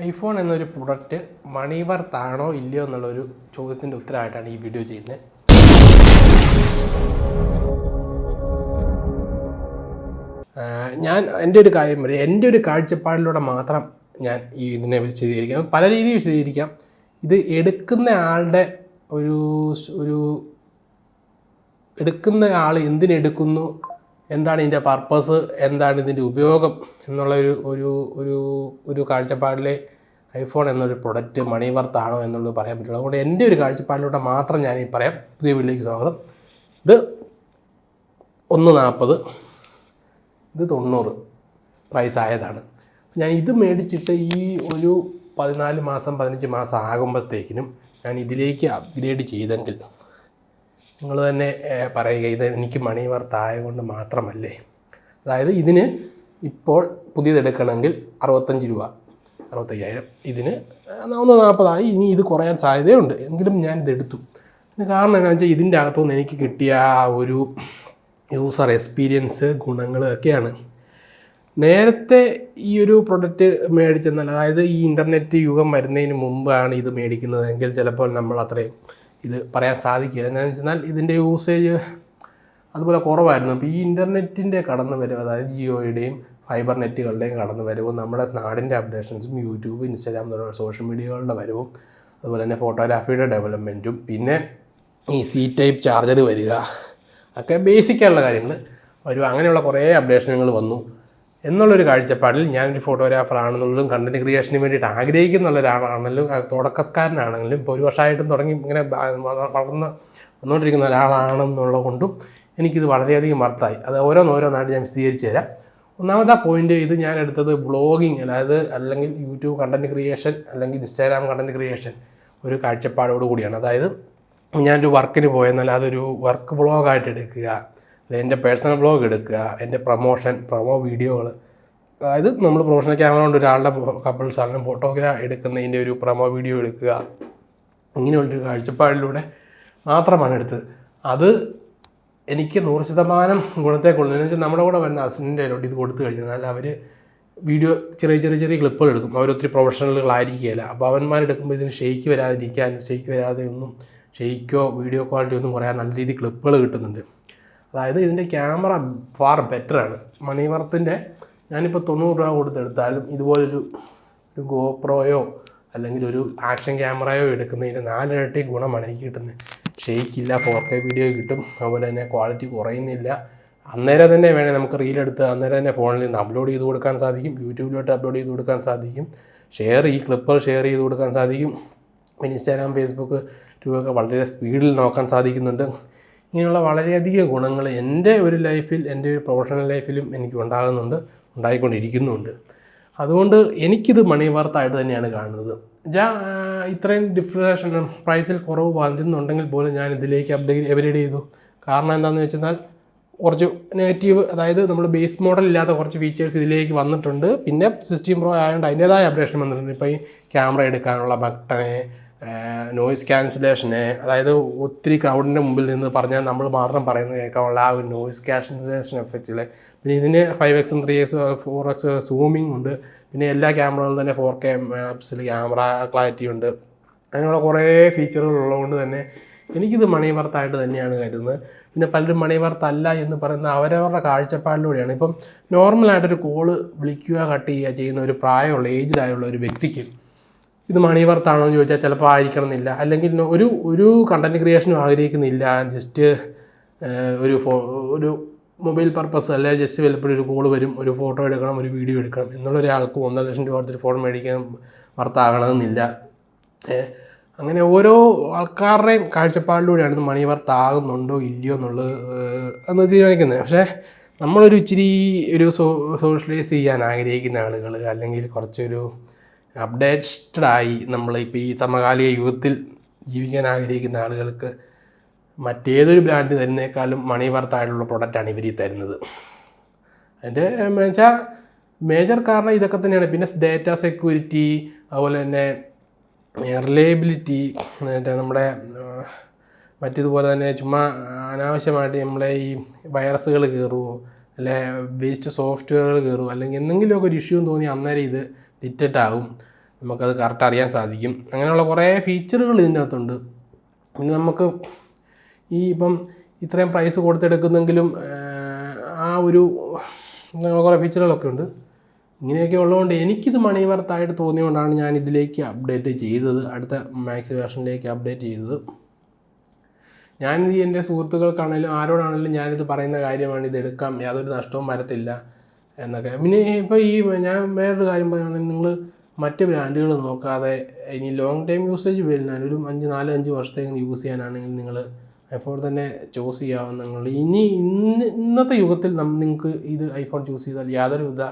IPhone എന്നൊരു product മണി വർത്താണോ ഇല്ലയോ എന്നുള്ളൊരു ചോദ്യത്തിന്റെ ഉത്തരമായിട്ടാണ് ഈ വീഡിയോ ചെയ്യുന്നത്. ഞാൻ എന്റെ ഒരു കാര്യം പറയും. എന്റെ ഒരു കാഴ്ചപ്പാടിലൂടെ മാത്രം ഞാൻ ഈ ഇതിനെ വിശദീകരിക്കാം. പല രീതിയിൽ വിശദീകരിക്കാം. ഇത് എടുക്കുന്ന ആളുടെ ഒരു ഒരു എടുക്കുന്ന ആൾ എന്തിനെടുക്കുന്നു? എന്താണ് ഇതിന്റെ പർപ്പസ് എന്താണ് ഇതിന്റെ ഉപയോഗം എന്നുള്ള ഒരു ഒരു ഒരു ഒരു കാഴ്ചപ്പാടിലെ ഐഫോൺ എന്നൊരു പ്രൊഡക്റ്റ് മണി വർത്താണോ എന്നുള്ളത് പറയാൻ പറ്റുള്ളൂ അതുകൊണ്ട് എന്റെ ഒരു കാഴ്ചപ്പാടിലൂടെ മാത്രം ഞാൻ ഈ പറയാം. പുതിയ വീട്ടിലേക്ക് സ്വാഗതം. ഇത് ഒന്ന് നാൽപ്പത് ഇത് തൊണ്ണൂറ് പ്രൈസ് ആയതാണ്. ഞാൻ ഇത് മേടിച്ചിട്ട് ഈ ഒരു പതിനാല് മാസം പതിനഞ്ച് മാസം ആകുമ്പോഴത്തേക്കിനും ഞാൻ ഇതിലേക്ക് അപ്ഗ്രേഡ് ചെയ്തെങ്കിൽ നിങ്ങൾ തന്നെ പറയുക ഇത് എനിക്ക് മണി വർത്ത് ആയതുകൊണ്ട് മാത്രമല്ലേ. അതായത് ഇതിന് ഇപ്പോൾ പുതിയതെടുക്കണമെങ്കിൽ അറുപത്തഞ്ച് രൂപ അറുപത്തയ്യായിരം. ഇതിന് ഒന്ന് നാൽപ്പതായി ഇനി ഇത് കുറയാൻ സാധ്യതയുണ്ട്. എങ്കിലും ഞാൻ ഇതെടുത്തു അതിന് കാരണം എന്താണെന്ന് വെച്ചാൽ ഇതിന്റെ അകത്തുനിന്ന് എനിക്ക് കിട്ടിയ ആ ഒരു യൂസർ എക്സ്പീരിയൻസ് ഗുണങ്ങൾ ഒക്കെയാണ്. നേരത്തെ ഈ ഒരു പ്രൊഡക്റ്റ് മേടിച്ചെന്നാൽ അതായത് ഈ ഇന്റർനെറ്റ് യുഗം വരുന്നതിന് മുമ്പാണ് ഇത് മേടിക്കുന്നതെങ്കിൽ ചിലപ്പോൾ നമ്മൾ അത്രയും ഇത് പറയാൻ സാധിക്കില്ല. എന്താണെന്ന് വെച്ചാൽ ഇതിന്റെ യൂസേജ് അതുപോലെ കുറവായിരുന്നു. അപ്പോൾ ഈ ഇന്റർനെറ്റിന്റെ കടന്നു വരവ് അതായത് ജിയോയുടെയും ഫൈബർ നെറ്റുകളുടെയും കടന്നു വരവും നമ്മുടെ നാടിന്റെ അപ്ഡേഷൻസും യൂട്യൂബ് ഇൻസ്റ്റാഗ്രാം തുടങ്ങിയ സോഷ്യൽ മീഡിയകളുടെ വരവും അതുപോലെ തന്നെ ഫോട്ടോഗ്രാഫിയുടെ ഡെവലപ്മെന്റും പിന്നെ ഈ സി ടൈപ്പ് ചാർജർ വരിക ഒക്കെ ബേസിക്കായുള്ള കാര്യങ്ങൾ വരും. അങ്ങനെയുള്ള കുറേ അപ്ഡേഷനുകൾ വന്നു. എന്നുള്ളൊരു കാഴ്ചപ്പാടിൽ ഞാനൊരു ഫോട്ടോഗ്രാഫർ ആണെന്നുള്ളതും കണ്ടന്റ് ക്രിയേഷന് വേണ്ടിയിട്ട് ആഗ്രഹിക്കുന്ന ഒരാളാണെങ്കിലും തുടക്കക്കാരനാണെങ്കിലും ഇപ്പോൾ ഒരു വർഷമായിട്ടും തുടങ്ങി ഇങ്ങനെ വളർന്ന് വന്നുകൊണ്ടിരിക്കുന്ന ഒരാളാണെന്നുള്ളത് കൊണ്ടും എനിക്കിത് വളരെയധികം വർത്തായി അത് ഓരോന്നോരോന്നായിട്ട് ഞാൻ വിശദീകരിച്ച് തരാം. ഒന്നാമത്തെ പോയിന്റ് ഇത് ഞാൻ എടുത്തത് ബ്ലോഗിങ് അതായത് അല്ലെങ്കിൽ യൂട്യൂബ് കണ്ടന്റ് ക്രിയേഷൻ അല്ലെങ്കിൽ ഇൻസ്റ്റാഗ്രാം കണ്ടന്റ് ക്രിയേഷൻ ഒരു കാഴ്ചപ്പാടോട് കൂടിയാണ്. അതായത് ഞാനൊരു വർക്കിന് പോയെന്നാൽ അതൊരു വർക്ക് ബ്ലോഗായിട്ട് എടുക്കുക അല്ലെങ്കിൽ എന്റെ പേഴ്സണൽ ബ്ലോഗ് എടുക്കുക എന്റെ പ്രൊമോഷൻ പ്രൊമോ വീഡിയോകൾ അതായത് നമ്മൾ പ്രൊഫഷണൽ ക്യാമറ കൊണ്ട് ഒരാളുടെ കപ്പിൾസ് ആണെങ്കിലും ഫോട്ടോഗ്രാഫ് എടുക്കുന്നതിന്റെ ഒരു പ്രമോ വീഡിയോ എടുക്കുക. ഇങ്ങനെയുള്ളൊരു കാഴ്ചപ്പാടിലൂടെ മാത്രമാണ് എടുത്തത്. അത് എനിക്ക് നൂറ് ശതമാനം ഗുണത്തെ കൊള്ളുന്നു വെച്ചാൽ നമ്മുടെ കൂടെ വരുന്ന അസിസ്റ്റന്റ് കയ്യിലോട്ട് ഇത് കൊടുത്തു കഴിഞ്ഞാൽ അവർ വീഡിയോ ചെറിയ ചെറിയ ചെറിയ ക്ലിപ്പുകൾ എടുക്കും. അവരൊത്തിരി പ്രൊഫഷണലുകളായിരിക്കുകയില്ല അപ്പോൾ അവന്മാരെടുക്കുമ്പോൾ ഇതിന് ഷെയ്ക്ക് വരാതിരിക്കാൻ ഷെയ്ക്ക് വരാതെ ഒന്നും ഷെയ്ക്കോ വീഡിയോ ക്വാളിറ്റി ഒന്നും കുറയാൻ നല്ല രീതിയിൽ ക്ലിപ്പുകൾ കിട്ടുന്നുണ്ട്. അതായത് ഇതിന്റെ ക്യാമറ ഫാർ ബെറ്ററാണ് മണിവർത്തിന്റെ ഞാനിപ്പോൾ തൊണ്ണൂറ് രൂപ കൊടുത്തെടുത്താലും ഇതുപോലൊരു ഒരു ഗോപ്രോയോ അല്ലെങ്കിൽ ഒരു ആക്ഷൻ ക്യാമറയോ എടുക്കുന്നതിന് നാലിരട്ടി ഗുണമാണ് എനിക്ക് കിട്ടുന്നത്. ഷെയ്ക്കില്ല ഫോർ കെ വീഡിയോ കിട്ടും. അതുപോലെ തന്നെ ക്വാളിറ്റി കുറയുന്നില്ല. അന്നേരം തന്നെ വേണേൽ നമുക്ക് റീൽ എടുത്ത് അന്നേരം തന്നെ ഫോണിൽ നിന്ന് അപ്ലോഡ് ചെയ്ത് കൊടുക്കാൻ സാധിക്കും. യൂട്യൂബിലോട്ട് അപ്ലോഡ് ചെയ്ത് കൊടുക്കാൻ സാധിക്കും. ഷെയർ ഈ ക്ലിപ്പുകൾ ഷെയർ ചെയ്ത് കൊടുക്കാൻ സാധിക്കും. പിന്നെ ഇൻസ്റ്റാഗ്രാം ഫേസ്ബുക്ക് ട്യൂബൊക്കെ വളരെ സ്പീഡിൽ നോക്കാൻ സാധിക്കുന്നുണ്ട്. ഇങ്ങനെയുള്ള വളരെയധികം ഗുണങ്ങൾ എന്റെ ഒരു ലൈഫിൽ എന്റെ ഒരു പ്രൊഫഷണൽ ലൈഫിലും എനിക്ക് ഉണ്ടാകുന്നുണ്ട്. ഉണ്ടായിക്കൊണ്ടിരിക്കുന്നുമുണ്ട് അതുകൊണ്ട് എനിക്കിത് മണി വർത്തായിട്ട് തന്നെയാണ് കാണുന്നത്. ജാ ഇത്രയും ഡിഫ്രഷൻ പ്രൈസിൽ കുറവ് വന്നിരുന്നുണ്ടെങ്കിൽ പോലും ഞാൻ ഇതിലേക്ക് അപ്ഡേറ്റ് എവരേഡ് ചെയ്തു. കാരണം എന്താണെന്ന് വെച്ചാൽ കുറച്ച് നെഗറ്റീവ് അതായത് നമ്മൾ ബേസ് മോഡൽ ഇല്ലാത്ത കുറച്ച് ഫീച്ചേഴ്സ് ഇതിലേക്ക് വന്നിട്ടുണ്ട്. പിന്നെ സിക്സ്റ്റീൻ പ്രോ ആയതുകൊണ്ട് അതിന്റേതായ അപ്ഡേഷൻ വന്നിട്ടുണ്ട്. ഇപ്പോൾ ഈ ക്യാമറ എടുക്കാനുള്ള ബട്ടനെ നോയിസ് ക്യാൻസലേഷനെ അതായത് ഒത്തിരി ക്രൗഡിന്റെ മുമ്പിൽ നിന്ന് പറഞ്ഞാൽ നമ്മൾ മാത്രം പറയുന്നത് കേൾക്കാനുള്ള ആ ഒരു നോയിസ് ക്യാൻസലേഷൻ എഫക്റ്റിൽ പിന്നെ ഇതിന് ഫൈവ് എക്സും three x four x zooming ഉണ്ട്. പിന്നെ എല്ലാ ക്യാമറകളും തന്നെ ഫോർ കെ ആപ്സിൽ ക്യാമറ ക്ലാരിറ്റി ഉണ്ട്. അങ്ങനെയുള്ള കുറേ ഫീച്ചറുകൾ ഉള്ളതുകൊണ്ട് തന്നെ എനിക്കിത് മണി വർത്തായിട്ട് തന്നെയാണ് കരുതുന്നത്. പിന്നെ പലരും മണി വർത്തല്ല എന്ന് പറയുന്ന അവരവരുടെ കാഴ്ചപ്പാടിലൂടെയാണ്. ഇപ്പം നോർമലായിട്ടൊരു കോൾ വിളിക്കുക കട്ട് ചെയ്യുക ചെയ്യുന്ന ഒരു പ്രായമുള്ള ഏജിലായുള്ള ഒരു വ്യക്തിക്ക് ഇത് മണി വർത്താണോ എന്ന് ചോദിച്ചാൽ ചിലപ്പോൾ ആയിരിക്കണം എന്നില്ല അല്ലെങ്കിൽ ഒരു ഒരു കണ്ടന്റ് ക്രിയേഷനും ആഗ്രഹിക്കുന്നില്ല. ജസ്റ്റ് ഒരു ഫോ ഒരു മൊബൈൽ പർപ്പസ് അല്ലെ ജസ്റ്റ് വല്ലപ്പോഴും ഒരു കോൾ വരും ഒരു ഫോട്ടോ എടുക്കണം ഒരു വീഡിയോ എടുക്കണം എന്നുള്ള ഒരാൾക്ക് ഒന്നര ലക്ഷം രൂപ കൊടുത്തൊരു ഫോൺ മേടിക്കാൻ വർത്താകണമെന്നില്ല അങ്ങനെ ഓരോ ആൾക്കാരുടെയും കാഴ്ചപ്പാടിലൂടെയാണ് ഇത് മണി വർത്താകുന്നുണ്ടോ ഇല്ലയോ എന്നുള്ളത് എന്ന് തീരുമാനിക്കുന്നത്. പക്ഷേ നമ്മളൊരു ഇച്ചിരി ഒരു സോ സോഷ്യലൈസ് ചെയ്യാൻ ആഗ്രഹിക്കുന്ന ആളുകൾ അല്ലെങ്കിൽ കുറച്ചൊരു അപ്ഡേറ്റഡ് ആയി നമ്മൾ ഇപ്പോൾ ഈ സമകാലിക യുഗത്തിൽ ജീവിക്കാൻ ആഗ്രഹിക്കുന്ന ആളുകൾക്ക് മറ്റേതൊരു ബ്രാൻഡ് തരുന്നേക്കാളും മണി വർത്തായിട്ടുള്ള പ്രൊഡക്റ്റാണ് ഇവർ ഈ തരുന്നത്. അതിന്റെ വെച്ചാൽ മേജർ കാരണം ഇതൊക്കെ തന്നെയാണ്. പിന്നെ ഡേറ്റ സെക്യൂരിറ്റി അതുപോലെ തന്നെ റിലയബിലിറ്റി മറ്റേ നമ്മുടെ മറ്റേതുപോലെ തന്നെ ചുമ്മാ അനാവശ്യമായിട്ട് നമ്മളെ ഈ വൈറസുകൾ കയറുമോ അല്ലെ വേസ്റ്റ് സോഫ്റ്റ്വെയറുകൾ കയറുമോ അല്ലെങ്കിൽ എന്തെങ്കിലുമൊക്കെ ഒരു ഇഷ്യൂ തോന്നി അന്നേരം ഇത് ആകും നമുക്കത് കറക്റ്റ് അറിയാൻ സാധിക്കും. അങ്ങനെയുള്ള കുറേ ഫീച്ചറുകൾ ഇതിന്റെ അകത്തുണ്ട് പിന്നെ നമുക്ക് ഈ ഇപ്പം ഇത്രയും പ്രൈസ് കൊടുത്തെടുക്കുന്നെങ്കിലും ആ ഒരു കുറേ ഫീച്ചറുകളൊക്കെ ഉണ്ട്. ഇങ്ങനെയൊക്കെ ഉള്ളതുകൊണ്ട് എനിക്കിത് മണി വർത്തായിട്ട് തോന്നിയതുകൊണ്ടാണ് ഞാൻ ഇതിലേക്ക് അപ്ഡേറ്റ് ചെയ്തത്. അടുത്ത മാക്സ് വേർഷനിലേക്ക് അപ്ഡേറ്റ് ചെയ്തത്. ഞാനിത് എന്റെ സുഹൃത്തുക്കൾക്കാണെങ്കിലും ആരോടാണെങ്കിലും ഞാനിത് പറയുന്ന കാര്യമാണ് ഇത് എടുക്കാം യാതൊരു നഷ്ടവും വരത്തില്ല. എന്നൊക്കെ. പിന്നെ ഇപ്പോൾ ഈ ഞാൻ വേറൊരു കാര്യം പറയുകയാണെങ്കിൽ നിങ്ങൾ മറ്റ് ബ്രാൻഡുകൾ നോക്കാതെ ഇനി ലോങ് ടൈം യൂസേജ് വരുന്നതാണ്. ഒരു അഞ്ച് നാല് അഞ്ച് വർഷത്തേക്ക് യൂസ് ചെയ്യാനാണെങ്കിൽ നിങ്ങൾ ഐഫോൺ തന്നെ ചൂസ് നിങ്ങൾ ഇനി ഇന്ന് ഇന്നത്തെ യുഗത്തിൽ നിങ്ങൾക്ക് ഇത് ഐഫോൺ ചൂസ് ചെയ്താൽ യാതൊരു വിധ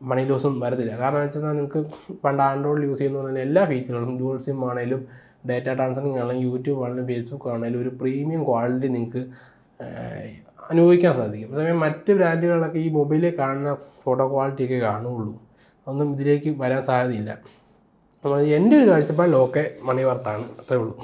മണി ലോസും വരത്തില്ല. കാരണം വെച്ചാൽ നിങ്ങൾക്ക് പണ്ട് ആൻഡ്രോയിഡ് യൂസ് ചെയ്യുന്ന പറഞ്ഞാൽ എല്ലാ ഫീച്ചറുകളും ഡ്യൂൾ സിം ആണെങ്കിലും ഡാറ്റ ട്രാൻസ്ഫറിങ് ആണെങ്കിലും യൂട്യൂബ് ആണെങ്കിലും ഫേസ്ബുക്ക് ആണെങ്കിലും ഒരു പ്രീമിയം ക്വാളിറ്റി നിങ്ങൾക്ക് അനുഭവിക്കാൻ സാധിക്കും. അതേസമയം മറ്റ് ബ്രാൻഡുകളിലൊക്കെ ഈ മൊബൈലിൽ കാണുന്ന ഫോട്ടോ ക്വാളിറ്റിയൊക്കെ കാണുകയുള്ളൂ ഒന്നും ഇതിലേക്ക് വരാൻ സാധ്യതയില്ല. എന്റെ ഒരു കാഴ്ചപ്പാടിൽ ഓക്കെ മണി വർത്താണ് അത്രേ ഉള്ളൂ.